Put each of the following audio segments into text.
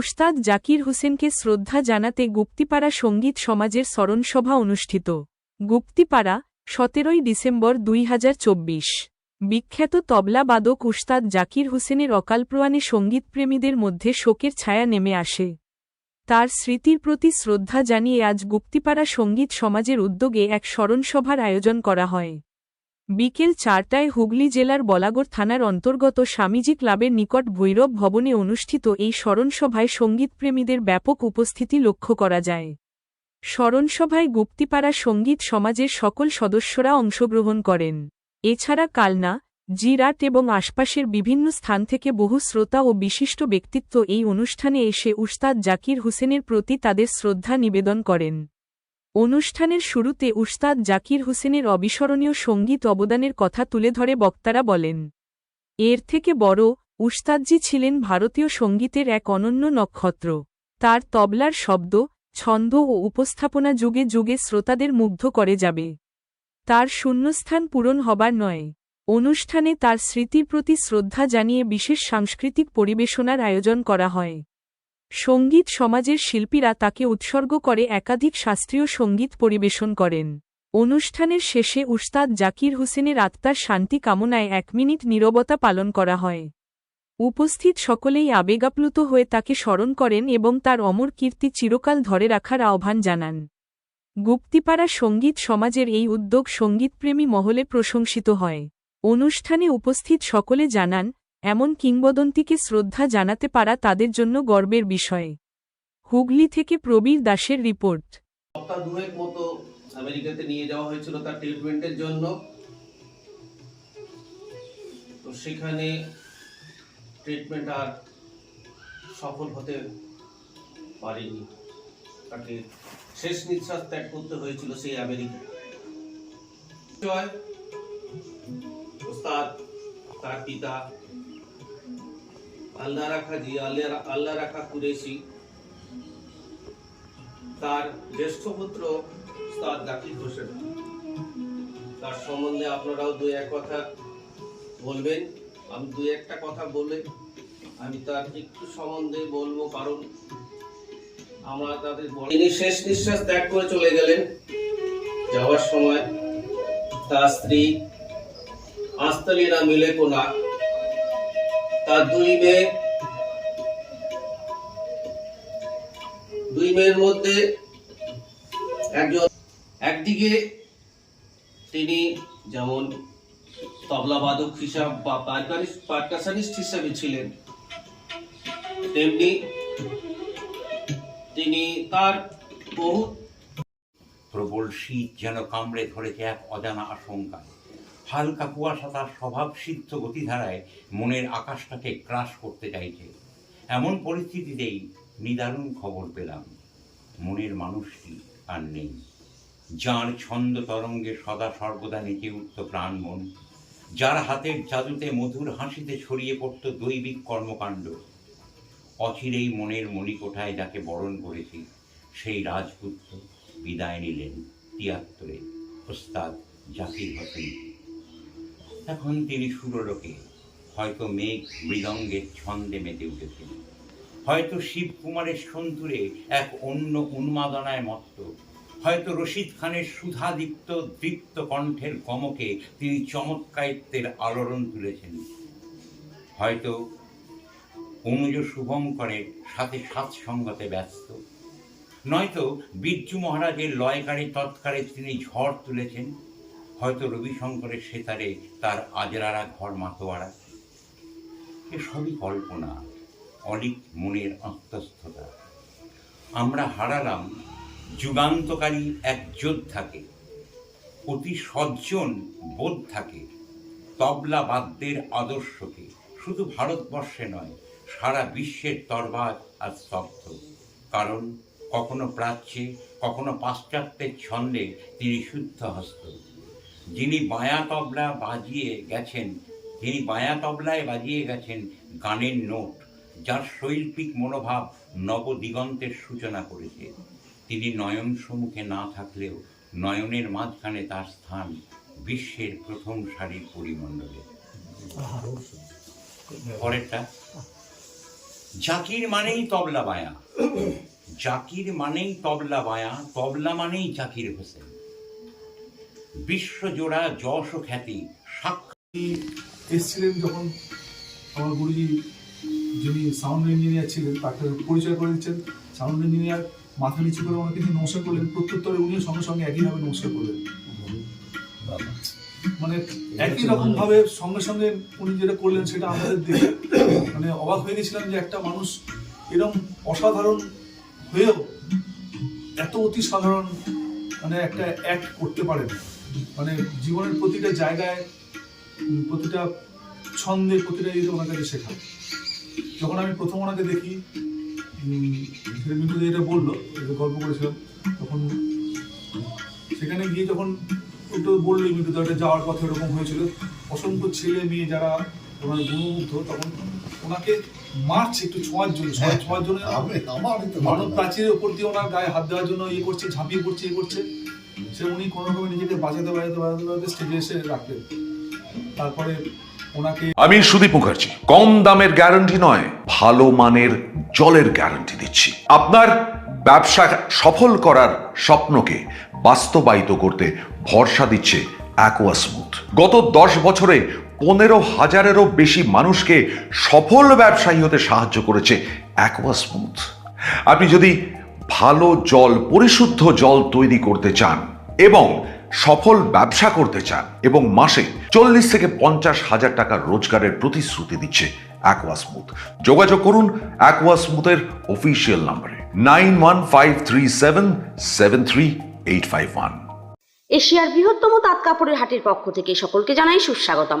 উস্তাদ জাকির হোসেনকে শ্রদ্ধা জানাতে গুপ্তিপাড়া সংগীত সমাজের স্মরণসভা অনুষ্ঠিত। গুপ্তিপাড়া, সতেরোই ডিসেম্বর দুই হাজার চব্বিশ। বিখ্যাত তবলাবাদক উস্তাদ জাকির হোসেনের অকালপ্রয়াণে সঙ্গীতপ্রেমীদের মধ্যে শোকের ছায়া নেমে আসে। তার স্মৃতির প্রতি শ্রদ্ধা জানিয়ে আজ গুপ্তিপাড়া সংগীত সমাজের উদ্যোগে এক স্মরণসভার আয়োজন করা হয়। বিকেল চারটায় হুগলি জেলার বলাগড় থানার অন্তর্গত স্বামীজি ক্লাবের নিকট ভৈরব ভবনে অনুষ্ঠিত এই স্মরণসভায় সঙ্গীতপ্রেমীদের ব্যাপক উপস্থিতি লক্ষ্য করা যায়। স্মরণসভায় গুপ্তিপাড়া সংগীত সমাজের সকল সদস্যরা অংশগ্রহণ করেন। এছাড়া কালনা, জিরাট এবং আশপাশের বিভিন্ন স্থান থেকে বহু শ্রোতা ও বিশিষ্ট ব্যক্তিত্ব এই অনুষ্ঠানে এসে উস্তাদ জাকির হোসেনের প্রতি তাদের শ্রদ্ধা নিবেদন করেন। অনুষ্ঠানের শুরুতে উস্তাদ জাকির হোসেনের অবিস্মরণীয় সংগীত অবদানের কথা তুলে ধরে বক্তারা বলেন, এর থেকে বড় উস্তাদজি ছিলেন ভারতীয় সঙ্গীতের এক অনন্য নক্ষত্র। তার তবলার শব্দ, ছন্দ ও উপস্থাপনা যুগে যুগে শ্রোতাদের মুগ্ধ করে যাবে। তার শূন্যস্থান পূরণ হবার নয়। অনুষ্ঠানে তার স্মৃতির প্রতি শ্রদ্ধা জানিয়ে বিশেষ সাংস্কৃতিক পরিবেশনার আয়োজন করা হয়। সংগীত সমাজের শিল্পীরা তাকে উৎসর্গ করে একাধিক শাস্ত্রীয় সংগীত পরিবেশন করেন। অনুষ্ঠানের শেষে উস্তাদ জাকির হোসেনের আত্মার শান্তি কামনায় এক মিনিট নীরবতা পালন করা হয়। উপস্থিত সকলেই আবেগাপ্লুত হয়ে তাকে স্মরণ করেন এবং তার অমর কীর্তি চিরকাল ধরে রাখার আহ্বান জানান। গুপ্তিপাড়া সংগীত সমাজের এই উদ্যোগ সঙ্গীতপ্রেমী মহলে প্রশংসিত হয়। অনুষ্ঠানে উপস্থিত সকলে জানান এমন কিংবদন্তিকে শ্রদ্ধা জানাতে পারা তাদের জন্য গর্বের বিষয়। হুগলি থেকে প্রবীর দাসের রিপোর্ট। আমেরিকাতে নিয়ে যাওয়া হয়েছিল তার ট্রিটমেন্টের জন্য। তো সেখানে ট্রিটমেন্ট আর সফল হতে পারেনি। তাকে শেষ নিঃশ্বাস ত্যাগ করতে হয়েছিল সেই ওস্তাদ, তার পিতা আল্লাহ রাখা জি, আল্লাহ আল্লাহ রাখা কুরেশি। তার জ্যেষ্ঠ পুত্র জাকির হোসেন। তার সম্বন্ধে আপনারাও দু এক কথা বলবেন। আমি দু একটা কথা বলে আমি তার একটু সম্বন্ধে বলব, কারণ আমরা তাদের তিনি শেষ নিঃশ্বাস ত্যাগ করে চলে গেলেন। যাওয়ার সময় তার স্ত্রী আস্তলিনা মিলে কোনা তার দুই মেয়ে। দুই মেয়ের মধ্যে একজন একদিকে তিনি যেমন তবলাবাদক হিসাব বা হিসাবে ছিলেন, তেমনি তিনি তার বহু প্রবল শীত যেন কামড়ে ধরেছে এক অজানা আশঙ্কায়। হালকা কুয়াশা তার স্বভাব সিদ্ধ গতিধারায় মনের আকাশটাকে ক্রাশ করতে চাইছে। এমন পরিস্থিতিতেই নিদারুণ খবর পেলাম। মনের মানুষটি আর নেই। যার ছন্দ তরঙ্গে সদা সর্বদা নেচে উঠত প্রাণ মন, যার হাতের জাদুতে মধুর হাসিতে ছড়িয়ে পড়ত দৈবিক কর্মকাণ্ড, অচিরেই মনের মণিকোঠায় যাকে বরণ করেছি, সেই রাজপুত্র বিদায় নিলেন তিয়াত্তরে ওস্তাদ জাকির হোসেন। এখন তিনি সুরলোকে, হয়তো মেঘ মৃদঙ্গের ছন্দে মেতে উঠেছেন হয়তো শিবকুমারের সন্তুরে এক অন্য উন্মাদনায় মত্ত, হয়তো রশিদ খানের সুধাদীপ্ত দীপ্ত কণ্ঠের গমকে তিনি চমৎকারিত্বের আলোড়ন তুলেছেন। হয়তো অনুজ শুভঙ্করের সাথে সাতসঙ্গতে ব্যস্ত, নয়তো বিরজু মহারাজের লয়কারী তৎকারে তিনি ঝড় তুলেছেন। হয়তো রবিশঙ্করের সেতারে তার আজরারা ঘর মাতোয়ারা। এসবই কল্পনা, অলিক মনের আত্মস্থতা। আমরা হারালাম যুগান্তকারী এক যোদ্ধাকে, অতি সজ্জন বোধ থাকে তবলা বাদ্যের আদর্শকে। শুধু ভারতবর্ষে নয়, সারা বিশ্বের দরবার আর স্তব্ধ। কারণ কখনো প্রাচ্যে, কখনো পাশ্চাত্যের ছন্দে তিনি শুদ্ধ হস্ত যিনি বায়া তবলা বাজিয়ে গেছেন, যিনি বায়া তবলায় বাজিয়ে গেছেন গানের নোট, যার শৈল্পিক মনোভাব নবদিগন্তের সূচনা করেছে। তিনি নয়ন সম্মুখে না থাকলেও নয়নের মাঝখানে তার স্থান বিশ্বের প্রথম সারির পরিমণ্ডলে। পরেরটা, জাকির মানেই তবলা বায়া। জাকির মানেই তবলা বায়া, তবলা মানেই জাকির হোসেন। বিশ্বজোড়া যশ খ্যাতি সাক্ষাৎ তিনি এসেছিলেন যখন আমার গুরুজি, যিনি সাউন্ড ইঞ্জিনিয়ার ছিলেন তাকে পরিচয় করে দিচ্ছেন। সাউন্ড ইঞ্জিনিয়ার মাথা নিচু করে ওনাকে তিনি নমস্কার করলেন। প্রত্যুত্তরে উনিও সঙ্গে সঙ্গে একইভাবে নমস্কার করলেন। মানে একই রকম ভাবে সঙ্গে সঙ্গে উনি যেটা করলেন সেটা আমাদের দেখে মানে অবাক হয়ে গেছিলাম যে একটা মানুষ এরকম অসাধারণ হয়েও এত অতি সাধারণ মানে একটা অ্যাক্ট করতে পারেন। মানে জীবনের প্রতিটা জায়গায় প্রতিটা ছন্দে প্রতিটা ইয়ে ওনার কাছে শেখা। যখন আমি প্রথম ওনাকে দেখি উম, সেটা মিঠু বলল যেটা গল্প করেছিলাম তখন সেখানে গিয়ে যখন একটু বলল মিঠু দাদা যাওয়ার পথে ওরকম হয়েছিল। অসংখ্য ছেলে মেয়ে যারা ওনার গুণমুগ্ধ তখন ওনাকে মারছে একটু ছোঁয়ার জন্য সবাই ছোঁয়ার জন্য। প্রাচীরের উপর দিয়ে ওনার গায়ে হাত দেওয়ার জন্য ইয়ে করছে ঝাঁপিয়ে পড়ছে ইয়ে করছে। সে উনি কোনো রকমে নিজেকে বাজাতে বাজাতে বাজাতে স্টেজে এসে রাখলেন। তারপরে আমি সুদীপ মুখার্জি, কম দামের গ্যারান্টি নয়, ভালো মানের জলের গ্যারান্টি দিচ্ছি। আপনার ব্যবসা সফল করার স্বপ্নকে বাস্তবায়িত করতে ভরসা দিচ্ছে অ্যাকোয়া স্মুথ গত দশ বছরে পনেরো হাজারেরও বেশি মানুষকে সফল ব্যবসায়ী হতে সাহায্য করেছে অ্যাকোয়া স্মুথ আপনি যদি ভালো জল, পরিশুদ্ধ জল তৈরি করতে চান এবং সফল ব্যবসা করতে চান এবং মাসে চল্লিশ থেকে পঞ্চাশ হাজার টাকা রোজগারের প্রতিশ্রুতি দিচ্ছে অ্যাকোয়াসমুথ যোগাযোগ করুন অ্যাকোয়াসমুথের অফিসিয়াল নাম্বারে nine one five three seven seven three eight five one এশিয়ার বৃহত্তম তাঁত কাপড়ের হাটের পক্ষ থেকে সকলকে জানাই সুস্বাগতম।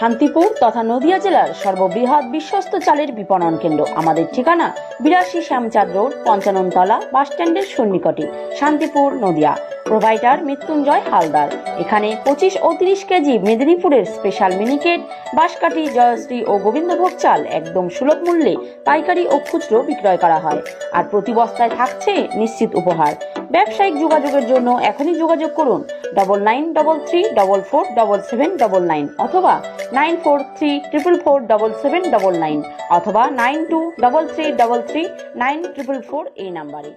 Shantipur তথা নদিয়া জেলার সর্ববৃহৎ বিশ্বস্ত চালের বিপণন কেন্দ্র। আমাদের ঠিকানা বিরাশি শ্যামচাঁদ রোড, পঞ্চাননতলা বাস স্ট্যান্ডের সন্নিকটে, শান্তিপুর, নদিয়া। প্রোভাইডার মৃত্যুঞ্জয় হালদার। এখানে পঁচিশ ও তিরিশ কেজি মেদিনীপুরের স্পেশাল মিনিকেট, বাঁশকাঠি, জয়শ্রী ও গোবিন্দভোগ চাল একদম সুলভ মূল্যে পাইকারি ও খুচরো বিক্রয় করা হয়। আর প্রতি বস্তায় থাকছে নিশ্চিত উপহার। ব্যবসায়িক যোগাযোগের জন্য এখনই যোগাযোগ করুন double nine double three double four double seven double nine অথবা nine four three triple four double seven double nine অথবা nine two double three double three nine triple four এই নাম্বারে।